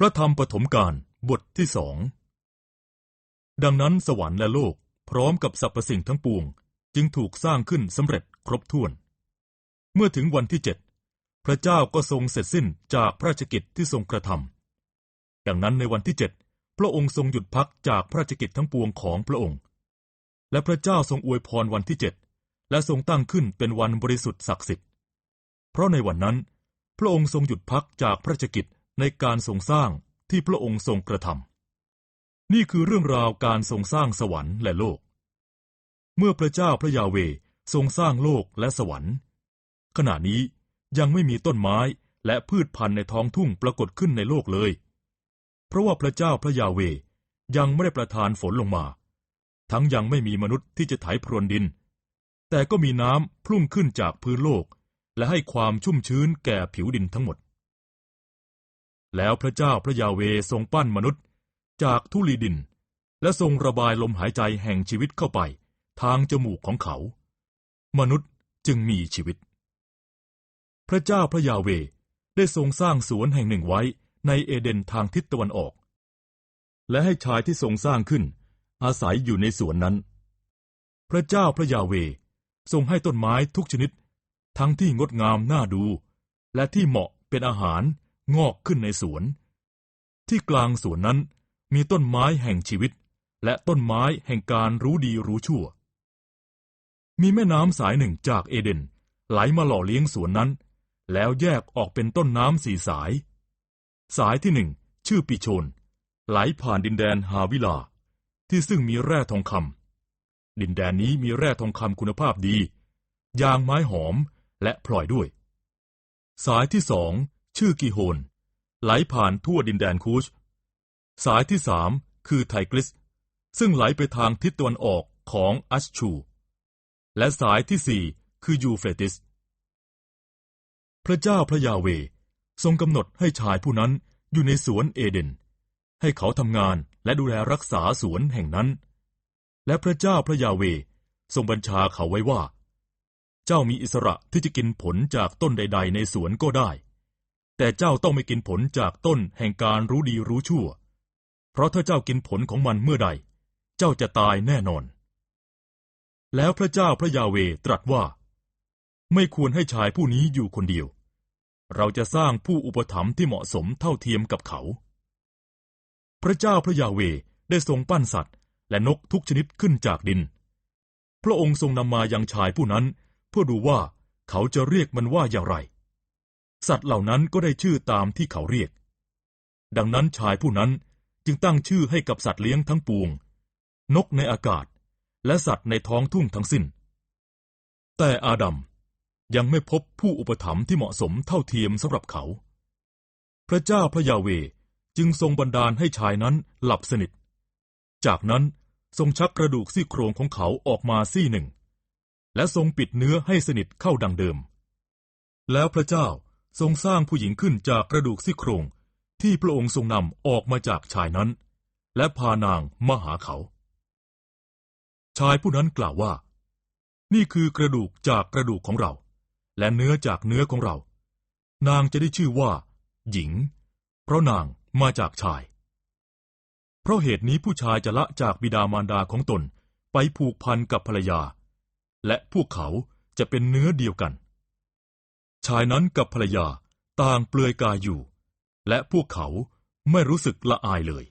พระธรรมปฐมกาลบทที่สอง ดังนั้นสวรรค์และโลกพร้อมกับสรรพสิ่งทั้งปวง จึงถูกสร้างขึ้นสำเร็จครบถ้วน เมื่อถึงวันที่เจ็ดพระเจ้าก็ทรงเสร็จสิ้นจากพระราชกิจที่ทรงกระทำดังนั้นในวันที่เจ็ดพระองค์ทรงหยุดพักจากพระราชกิจทั้งปวงของพระองค์ และพระเจ้าทรงอวยพรวันที่เจ็ดและทรงตั้งขึ้นเป็นวันบริสุทธิ์ศักดิ์สิทธิ์ เพราะในวันนั้น พระองค์ทรงหยุดพักจากพระราชกิจ ในการทรงสร้างที่พระองค์ทรงกระทำนี่คือเรื่องราวการทรงสร้างสวรรค์และโลก เมื่อพระเจ้าพระยาเวทรงสร้างโลกและสวรรค์ ขณะนี้ยังไม่มีต้นไม้และพืชพันธุ์ในท้องทุ่งปรากฏขึ้นในโลกเลย เพราะว่าพระเจ้าพระยาเวยังไม่ได้ประทานฝนลงมา ทั้งยังไม่มีมนุษย์ที่จะไถพรวนดิน แต่ก็มีน้ำพุ่งขึ้นจากพื้นโลก และให้ความชุ่มชื้นแก่ผิวดินทั้งหมด แล้วพระเจ้าพระยาเวทรงปั้นมนุษย์ จากทุลีดิน และทรงระบายลมหายใจแห่งชีวิตเข้าไป ทางจมูกของเขา มนุษย์จึงมีชีวิต พระเจ้าพระยาเวได้ทรงสร้างสวนแห่งหนึ่งไว้ในเอเดนทางทิศตะวันออก และให้ชายที่ทรงสร้างขึ้น อาศัยอยู่ในสวนนั้น พระเจ้าพระยาเวทรงให้ต้นไม้ทุกชนิด ทั้งที่งดงามน่าดู และที่เหมาะเป็นอาหาร งอกขึ้นในสวน ที่กลางสวนนั้นมีต้นไม้แห่งชีวิต และต้นไม้แห่งการรู้ดีรู้ชั่ว มีแม่น้ำสายหนึ่งจากเอเดนไหลมาหล่อเลี้ยงสวนนั้น แล้วแยกออกเป็นต้นน้ำสี่สาย สายที่หนึ่งชื่อปิโชน ไหลผ่านดินแดนฮาวิลา ที่ซึ่งมีแร่ทองคำดินแดนนี้มีแร่ทองคำคุณภาพดี ยางไม้หอมและพลอยด้วย สายที่สอง ชื่อกิโฮน ไหลผ่านทั่วดินแดนคูช สายที่สามคือไทกริส ซึ่งไหลไปทางทิศตะวันออกของอัชชู และสายที่สี่คือยูเฟติส พระเจ้าพระยาเวทรงกำหนดให้ชายผู้นั้นอยู่ในสวนเอเดน ให้เขาทำงานและดูแลรักษาสวนแห่งนั้น และพระเจ้าพระยาเวทรงบัญชาเขาไว้ว่า เจ้ามีอิสระที่จะกินผลจากต้นใด ๆ ในสวนก็ได้ แต่เจ้าต้องไม่กินผลจากต้นแห่งการรู้ดีรู้ชั่ว เพราะถ้าเจ้ากินผลของมันเมื่อใด เจ้าจะตายแน่นอน แล้วพระเจ้าพระยาเวตรัสว่า ไม่ควรให้ชายผู้นี้อยู่คนเดียว เราจะสร้างผู้อุปถัมภ์ที่เหมาะสมเท่าเทียมกับเขา พระเจ้าพระยาเวได้ทรงปั้นสัตว์ และนกทุกชนิดขึ้นจากดิน พระองค์ทรงนำมายังชายผู้นั้น เพื่อดูว่าเขาจะเรียกมันว่าอย่างไร สัตว์เหล่านั้นก็ได้ชื่อตามที่เขาเรียก ดังนั้นชายผู้นั้นจึงตั้งชื่อให้กับสัตว์เลี้ยงทั้งปวง นกในอากาศ และสัตว์ในท้องทุ่งทั้งสิ้น แต่อาดัมยังไม่พบผู้อุปถัมภ์ที่เหมาะสมเท่าเทียมสำหรับเขา พระเจ้าพระยาเวจึงทรงบันดาลให้ชายนั้นหลับสนิท จากนั้นทรงชักกระดูกซี่โครงของเขาออกมาซี่หนึ่ง และทรงปิดเนื้อให้สนิทเข้าดังเดิม แล้วพระเจ้า ทรงสร้างผู้หญิงขึ้นจากกระดูกซี่โครงที่พระองค์ทรงนำออกมาจากชายนั้น และพานางมาหาเขา ชายผู้นั้นกล่าวว่า นี่คือกระดูกจากกระดูกของเรา และเนื้อจากเนื้อของเรา นางจะได้ชื่อว่า หญิง เพราะนางมาจากชาย เพราะเหตุนี้ผู้ชายจะละจากบิดามารดาของตนไปผูกพันกับภรรยา และพวกเขาจะเป็นเนื้อเดียวกัน ชายนั้นกับภรรยาต่างเปลือยกายอยู่ และพวกเขาไม่รู้สึกละอายเลย